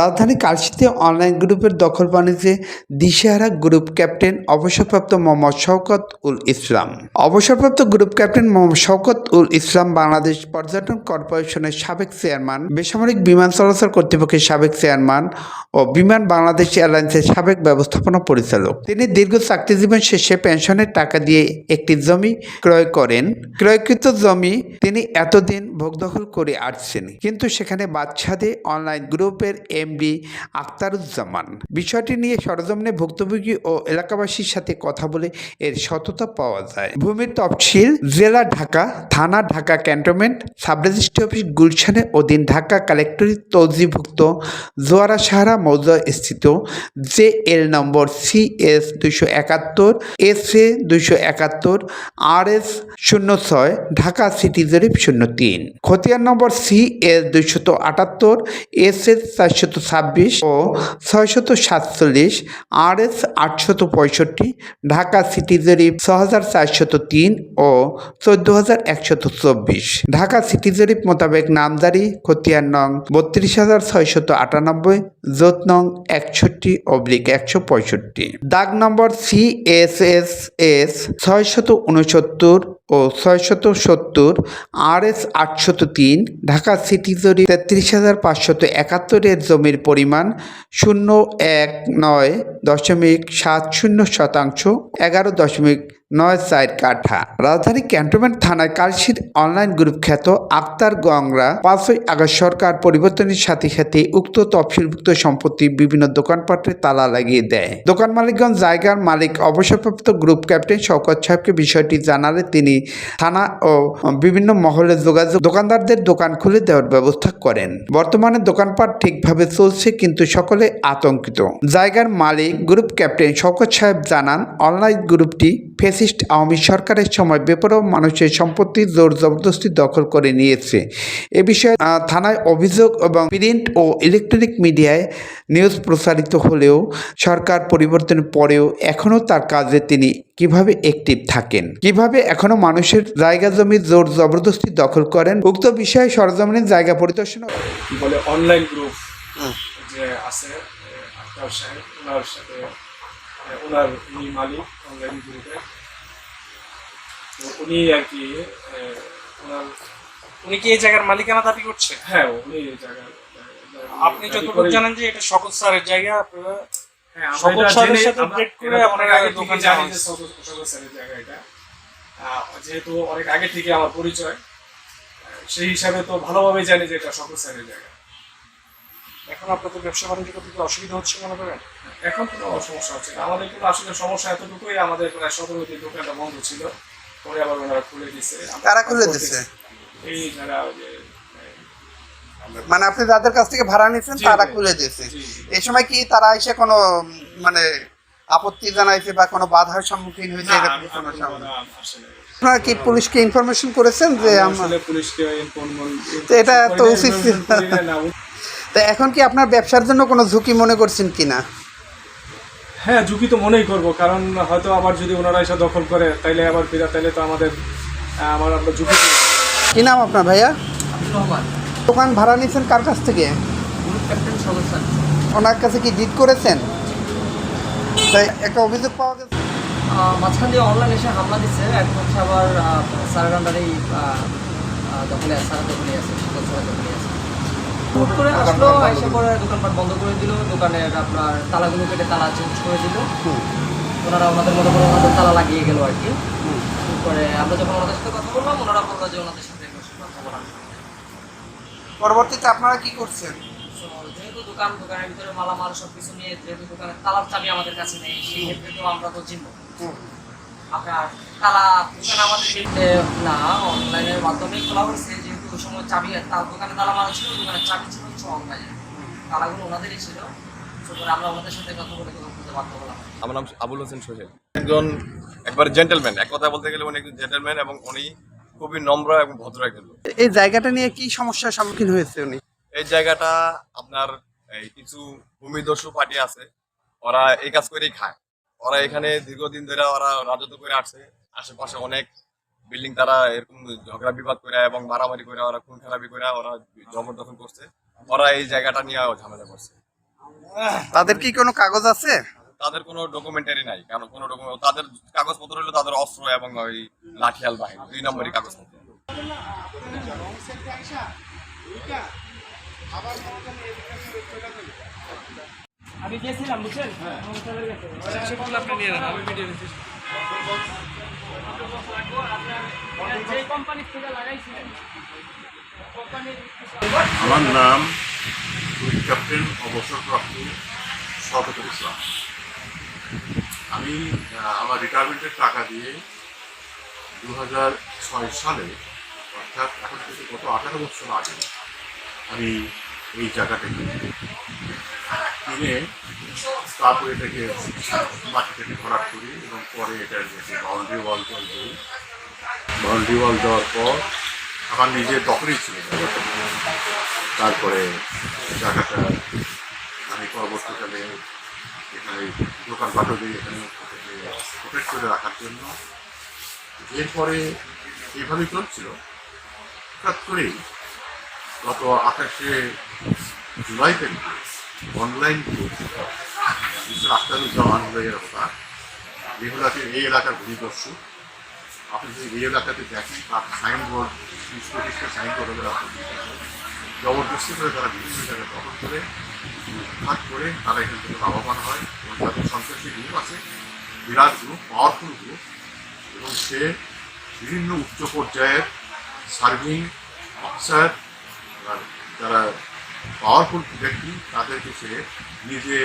রাজধানী কালশিতে অনলাইন গ্রুপের দখল বাণিজ্যে দিশেহারা গ্রুপ ক্যাপ্টেন অবসরপ্রাপ্ত মোহাম্মদ শওকত উল ইসলাম। অবসরপ্রাপ্ত গ্রুপ ক্যাপ্টেন মোহাম্মদ শওকত উল ইসলাম বাংলাদেশ পর্যটন কর্পোরেশনের সাবেক চেয়ারম্যান, বেসামরিক বিমান চলাচল কর্তৃপক্ষের সাবেক চেয়ারম্যান ও বিমান বাংলাদেশ এয়ারলাইন্সের সাবেক ব্যবস্থাপনা পরিচালক। তিনি দীর্ঘ চাকরি জীবন শেষে পেনশনের টাকা দিয়ে একটি জমি ক্রয় করেন। ক্রয়কৃত জমি তিনি এতদিন ভোগ দখল করে আসছেন। কিন্তু সেখানে বাদশাদে অনলাইন গ্রুপের এমডি আখতারুজ্জামান। বিষয়টি নিয়ে সরজমিনে ভুক্তভোগী ও এলাকাবাসীর সাথে কথা বলে এর সততা পাওয়া যায়। ভূমির তফসিল জেলা ঢাকা, থানা Dhaka cantonment sub registry office গুলশানের অধীন ঢাকা কালেক্টরের তৌজিভুক্ত জোয়ারা সাহারা মৌজা স্থিত জে এল নম্বর সি এস দুইশো একাত্তর, এস এ দুইশো একাত্তর, আর এস শূন্য ছয়, ঢাকা সিটি জরিপ শূন্য তিন। খতিয়ান নম্বর সি এস দুইশত আটাত্তর, এস এস চারশত ছাব্বিশ ও ছয়শত সাতচল্লিশ আর এস আটশত পঁয়ষট্টি, ঢাকা সিটি জরিপ ছ হাজার চারশত তিন ও চোদ্দ হাজার একশত চব্বিশ। ঢাকা সিটি জরিপ মোতাবেক নামজারি খতিয়ান নং বত্রিশ হাজার ছয়শত আটানব্বই, জোত নং একষট্টি অব্লিক একশো পঁয়ষট্টি। দাগ নম্বর সি এস এস এস ছয়শত উনসত্তর ও ছয়শত সত্তর আর এস আটশত তিন, ঢাকা সিটি জরি তেত্রিশ হাজার পাঁচশত একাত্তরের জমির পরিমাণ শূন্য এক নয় দশমিক সাত শূন্য শতাংশ, এগারো দশমিক নয় চার কাঠা। রাজধানী ক্যান্টনমেন্ট থানায় কালশির অনলাইন গ্রুপ খ্যাত আক্তার গংরা পাঁচই আগস্ট সরকার পরিবর্তনের সাথে সাথে উক্ত তফসিলভুক্ত সম্পত্তি বিভিন্ন দোকানপাটে তালা লাগিয়ে দেয়। দোকান মালিকগঞ্জ জায়গার মালিক, অবসরপ্রাপ্ত গ্রুপ ক্যাপ্টেন শওকত সাহেবকে বিষয়টি জানালে তিনি থানা ও বিভিন্ন মহলে যোগাযোগ দোকানদারদের দোকান খুলে দেওয়ার ব্যবস্থা করেন। বর্তমানে দোকানপাট ঠিকভাবে চলছে কিন্তু সকলে আতঙ্কিত। জায়গার মালিক, গ্রুপ ক্যাপ্টেন শওকত সাহেব জানান, অনলাইন গ্রুপটি ফেসিস্ট আওয়ামী সরকারের সময় বেপরোয়া মানুষের সম্পত্তি জোর জবরদস্তি দখল করে নিয়েছে। এ বিষয়ে আহ, থানায় অভিযোগ এবং প্রিন্ট ও ইলেকট্রনিক মিডিয়ায় নিউজ প্রচারিত হলেও সরকার পরিবর্তনের পরেও এখনও তার কাজে তিনি কীভাবে অ্যাক্টিভ থাকেন? কীভাবে এখনও মানুষের জায়গা জমি জোর জবরদস্তি দখল করেন? উক্ত বিষয়ে সরজমিনের জায়গা পরিদর্শন বলে অনলাইন গ্রুপ যে আছে আক্তার সাহেব ওনার সাথে ওনার মালিক অনলাইন গ্রুপের তো উনি আর কি ওনার উনি কি এই জায়গার মালিকানা দাবি করছে? হ্যাঁ উনি এই জায়গায় আপনি যতটুকু জানেন যে এটা শকত স্যারের জায়গা আপনারা হ্যাঁ, সকল স্যারের সাথে করে আপনারা দোকান জানি যে সকল- সকল স্যারের জায়গা এটা। যেহেতু অনেক আগে থেকে আমার পরিচয় সেই হিসাবে তো ভালোভাবে জানি যে এটা সকল স্যারের জায়গা। এখন আপনাদের ব্যবসা বাণিজ্য করতে কি অসুবিধা হচ্ছে মনে করেন? এখন কোনো সমস্যা হচ্ছে না। আমাদের কিন্তু আসলে সমস্যা এতটুকুই আমাদের প্রায় সতেরোটি দোকানটা বন্ধ ছিল। পরে আবার ওনারা খুলে দিচ্ছে কারা খুলে দিছে? এই যারা মানে আপনি যাদের কাছ থেকে ভাড়া নিয়েছেন তারা। খুলে দিয়েছে। এই সময় কি তারা এসে কোনো মানে আপত্তি জানাইছে বা কোনো বাধার সম্মুখীন হয়েছে এরকম কোনো আপনারা কি পুলিশকে ইনফরমেশন করেছেন যে আমরা পুলিশকে এটা তো উচিত তো এখন কি আপনার ব্যবসার জন্য কোনো ঝুঁকি মনে করছেন কিনা হ্যাঁ ঝুঁকি তো মনেই করব কারণ হয়তো আবার যদি ওনারা এসে দখল করে তাইলে আবার ফেরা তাইলে তো আমাদের আমার আমরা ঝুঁকি কি নাম আপনার ভাইয়া? দোকান ভাড়া নিয়েছেন কার কাছ থেকে? ওনার কাছে কি জিত করেছেন? তাই একটা অভিযোগ পাওয়া গেছে। মাঝখান দিয়ে অনলাইন এসে হামলা দিচ্ছে এখন হচ্ছে আবার স্যারের আন্ডারেই দখলে আছে স্যারের দখলে আছে সকল স্যারের দখলে আছে। হুট করে আসলো এসে পরে দোকানপাট বন্ধ করে দিল দোকানের আপনার তালাগুলো কেটে তালা চেঞ্জ করে দিল। ওনারা ওনাদের মতো করে ওনাদের তালা লাগিয়ে গেল আর কি। পরে আমরা যখন ওনাদের সাথে কথা বললাম ওনারা বলল যে ওনাদের সাথে কথা বলা পরবর্তীতে আপনারা কি করছেন? যেহেতু দোকান দোকানের ভিতরে মালামাল সব কিছু নিয়ে যেহেতু দোকানের তালার চাবি আমাদের কাছে নেই সেই ক্ষেত্রে তো আমরা তো চিনব আপনার তালা দোকান আমাদের না অনলাইনের মাধ্যমে খোলা হয়েছে। ওই সময় চাবি তার দোকানে তালা মারা ছিল দোকানের চাবি ছিল হচ্ছে অনলাইনে তালাগুলো ওনাদেরই ছিল। করে আমরা ওনাদের সাথে কথা বলে কথা বলতে বাধ্য হলাম। আমার নাম আবুল হোসেন সোহেল একজন একবার জেন্টেলম্যান এক কথা বলতে গেলে উনি একজন জেন্টেলম্যান এবং উনি খুবই নম্র এবং ভদ্র একজন লোক। এই জায়গাটা নিয়ে কি সমস্যার সম্মুখীন হয়েছে উনি? এই জায়গাটা আপনার এই কিছু ভূমিদস্যু পার্টি আছে ওরা এই কাজ করেই খায়। ওরা এখানে দীর্ঘদিন ধরে ওরা রাজত্ব করে আসছে। আশেপাশে অনেক বিল্ডিং তারা এরকম ঝগড়া বিবাদ করে এবং মারামারি করে ওরা খুন খারাপি করে ওরা জবরদখল করছে। ওরা এই জায়গাটা নিয়ে ঝামেলা করছে। তাদের কি কোনো কাগজ আছে? তাদের কোনো ডকুমেন্টারি নাই কেন কোনো ডকুমেন্ট তাদের কাগজপত্র হলো তাদের অস্ত্র এবং ওই লাঠিয়াল বাহিনী দুই নম্বরই কাগজপত্র। আমি গিয়েছিলাম বুঝছেন? নিয়ে আমি ভিডিও আমার নাম ক্যাপ্টেন অবসরপ্রাপ্ত শওকতুল ইসলাম। আমি আমার রিটায়ারমেন্টের টাকা দিয়ে দু হাজার ছয় সালে, অর্থাৎ এখন থেকে গত আঠারো বছর আগে, আমি এই জায়গাটা কিনি তারপরে এটাকে মাটি থেকে ভরাট করি এবং পরে এটার বাউন্ডারি ওয়াল জল দিই। বাউন্ডারি ওয়াল দেওয়ার পর আমার নিজের দখলেই ছিল তারপরে জায়গাটা আমি পরবর্তীকালে এখানে দোকান দোকানপাটও দিই এখানে প্রোটেক্ট করে রাখার জন্য এরপরে এভাবেই চলছিল। হঠাৎ করেই গত আঠাশে জুলাই তারিখে অনলাইন মিস্টার আখতারুজ্জামান ভাইয়ের কথা যেগুলাকে এই এলাকার ভূমিদস্যু আপনি যদি এই এলাকাতে দেখেন, তার সাইনবোর্ড পঁচিশটা সাইনবোর্ড হবে আপনি জবরদস্তি করে তারা বিভিন্ন জায়গায় দখল করে ভাগ করে তারা এখান থেকে লাভবান হয়। এবং তাদের সন্ত্রাসী গ্রুপ আছে, বিরাট গ্রুপ পাওয়ারফুল গ্রুপ এবং সে বিভিন্ন উচ্চ পর্যায়ের সার্ভিং অফিসার যারা পাওয়ারফুল ব্যক্তি তাদেরকে সে নিজে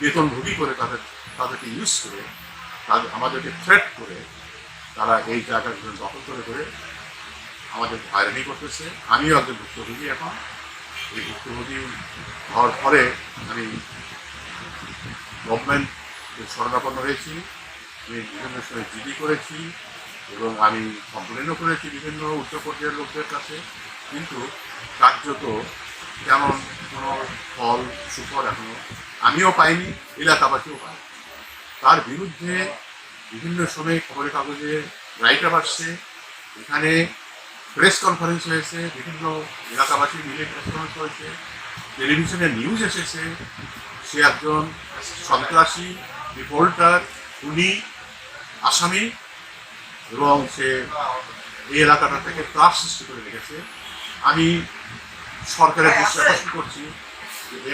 বেতনভোগী করে তাদের, তাদেরকে ইউজ করে, তাদের, আমাদেরকে থ্রেট করে, তারা এই জায়গাগুলো দখল করে করে আমাদের হয়রানি করতেছে। আমিও একজন ভুক্তভোগী এখন। এই ভুক্তভোগী হওয়ার পরে আমি গভর্নমেন্ট শরণাপন্ন হয়েছি, আমি বিভিন্ন সময় জিডি করেছি এবং আমি কমপ্লেনও করেছি বিভিন্ন উচ্চ পর্যায়ের লোকদের কাছে। কিন্তু কার্যত তেমন কোনো ফল, সুফল এখনও আমিও পাইনি, এলাকাবাসীও পাইনি তার বিরুদ্ধে বিভিন্ন সময় খবরের কাগজে রাইটার আসছে, এখানে প্রেস কনফারেন্স হয়েছে, বিভিন্ন এলাকাবাসী মিলে প্রেস কনফারেন্স হয়েছে টেলিভিশনে নিউজ এসেছে, সে একজন সন্ত্রাসী রিপোর্টার উনি আসামি, এবং সে এই এলাকাটা থেকে ত্রাস সৃষ্টি করে রেখেছে। আমি সরকারের আকর্ষণ করছি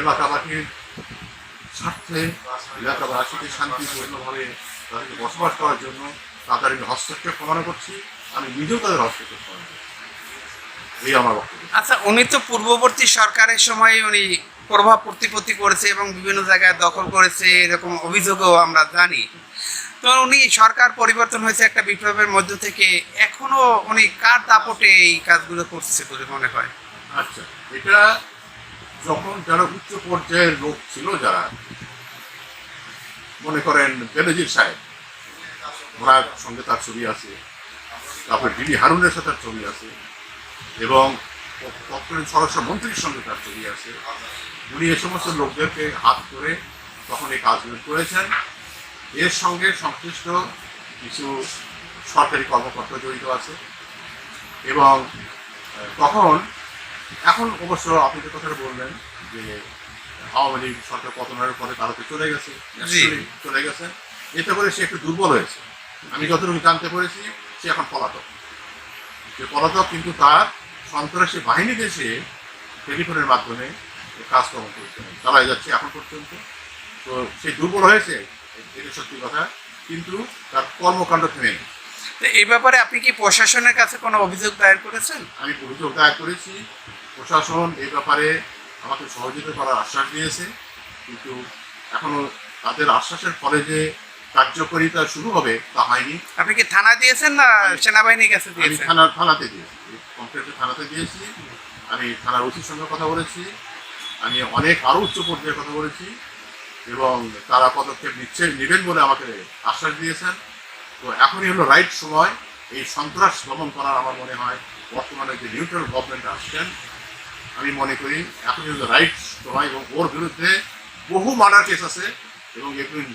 এলাকাবাসীর স্বার্থে, এলাকাবাসীকে শান্তিপূর্ণভাবে তাদেরকে বসবাস করার জন্য তাদের আমি হস্তক্ষেপ কামনা করছি। আমি নিজেও তাদের হস্তক্ষেপ করছি। এই আমার আচ্ছা উনি তো পূর্ববর্তী সরকারের সময় উনি প্রভাব প্রতিপত্তি করেছে এবং বিভিন্ন জায়গায় দখল করেছে, এরকম অভিযোগও আমরা জানি। তো উনি সরকার পরিবর্তন হয়েছে একটা বিপ্লবের মধ্য থেকে, এখনও উনি কার দাপটে এই কাজগুলো করছে বলে মনে হয়? আচ্ছা এটা যখন যারা উচ্চ পর্যায়ের লোক ছিল যারা, মনে করেন বেনজির সাহেব, ওনার সঙ্গে তার ছবি আছে, তারপর ডিডি হারুনের সাথে তার ছবি আছে, এবং তৎকালীন স্বরাষ্ট্র মন্ত্রীর সঙ্গে তার ছবি আছে, উনি এ সমস্ত লোকদেরকে হাত করে তখন এই কাজগুলো করেছেন। এর সঙ্গে সংশ্লিষ্ট কিছু সরকারি কর্মকর্তা জড়িত আছে, এবং তখন এখন অবশ্য আপনি যে কথাটা বললেন যে আওয়ামী লীগ সরকার পতনের পরে তারা তো চলে গেছে চলে গেছে এতে করে সে একটু দুর্বল হয়েছে। আমি যতটুকু জানতে পেরেছি সে এখন পলাতক। সে পলাতক কিন্তু তার সন্ত্রাসী বাহিনীকে সে টেলিফোনের মাধ্যমে কাজকর্ম করছে। চালাই যাচ্ছে এখন পর্যন্ত। তো সে দুর্বল হয়েছে এটা সত্যি কথা কিন্তু তার কর্মকাণ্ড থেমে নেই। এই ব্যাপারে আপনি কি প্রশাসনের কাছে কোনো অভিযোগ দায়ের করেছেন? আমি অভিযোগ দায়ের করেছি প্রশাসন এই ব্যাপারে আমাকে সহযোগিতা করার আশ্বাস দিয়েছে কিন্তু এখনও তাদের আশ্বাসের ফলে যে কার্যকরিতা শুরু হবে তা হয়নি। আপনি কি থানা দিয়েছেন না সেনাবাহিনীর কাছে আমি দিয়েছেন? থানা থানাতে দিয়েছি কমপ্লেন্টে থানাতে দিয়েছি। আমি থানার ওসির সঙ্গে কথা বলেছি আমি অনেক আরও উচ্চ পর্যায়ে কথা বলেছি এবং তারা পদক্ষেপ নিচ্ছে নেবেন বলে আমাকে আশ্বাস দিয়েছেন। তো এখনই হলো রাইট সময় এই সন্ত্রাস দমন করার আমার মনে হয় বর্তমানে যে নিউট্রাল গভর্নমেন্ট আসছেন আমি মনে করি এখনই হলো রাইট সময় এবং ওর বিরুদ্ধে বহু মার্ডার কেস আছে এবং এগুলি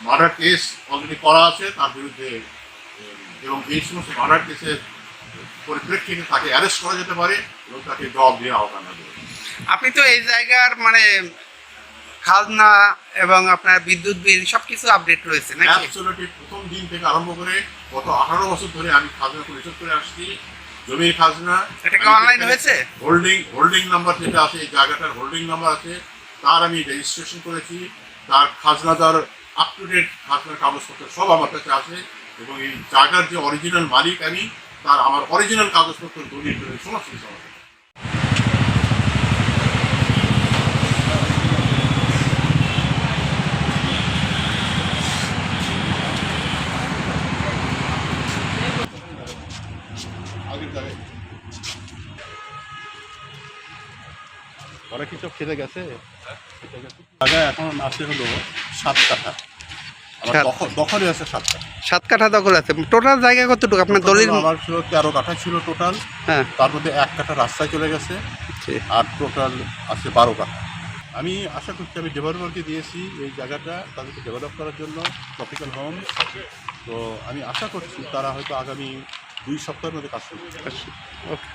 মার্ডার কেস অলরেডি করা আছে তার বিরুদ্ধে এবং এই সমস্ত মার্ডার কেসের পরিপ্রেক্ষিতে তাকে অ্যারেস্ট করা যেতে পারে এবং তাকে জব দিয়ে আওতায় আনা আপনি তো এই জায়গার মানে খাজনা এবং আপনার বিদ্যুৎ বিল সবকিছু আপডেট রয়েছে নাকি? প্রথম দিন থেকে আরম্ভ করে গত আঠারো বছর ধরে আমি খাজনা পরিশোধ করে আসছি। জমির খাজনা অনলাইন হয়েছে? হোল্ডিং হোল্ডিং নাম্বার যেটা আছে এই জায়গাটার হোল্ডিং নাম্বার আছে তার আমি রেজিস্ট্রেশন করেছি তার খাজনাদার আপ টু ডেট খাজনার কাগজপত্র সব আমার কাছে আছে এবং এই জায়গার যে অরিজিনাল মালিক আমি তার আমার অরিজিনাল কাগজপত্র দলিল সমস্ত কিছু আমার ওরা কি সব খেতে গেছে? জায়গা এখন আছে হলো সাত কাঠা। দখলে আছে সাত কাঠা। সাত কাঠা দখল আছে। টোটাল জায়গা কতটুকু? আপনার দলিল আমার ছিল তেরো কাঠা ছিল টোটাল। হ্যাঁ। তার মধ্যে এক কাঠা রাস্তায় চলে গেছে। আর টোটাল আছে বারো কাঠা। আমি আশা করছি আমি ডেভেলপারকে দিয়েছি এই জায়গাটা তাদেরকে ডেভেলপ করার জন্য ট্রপিক্যাল হোম তো আমি আশা করছি তারা হয়তো আগামী দুই সপ্তাহের মধ্যে কাজ করবে। ওকে।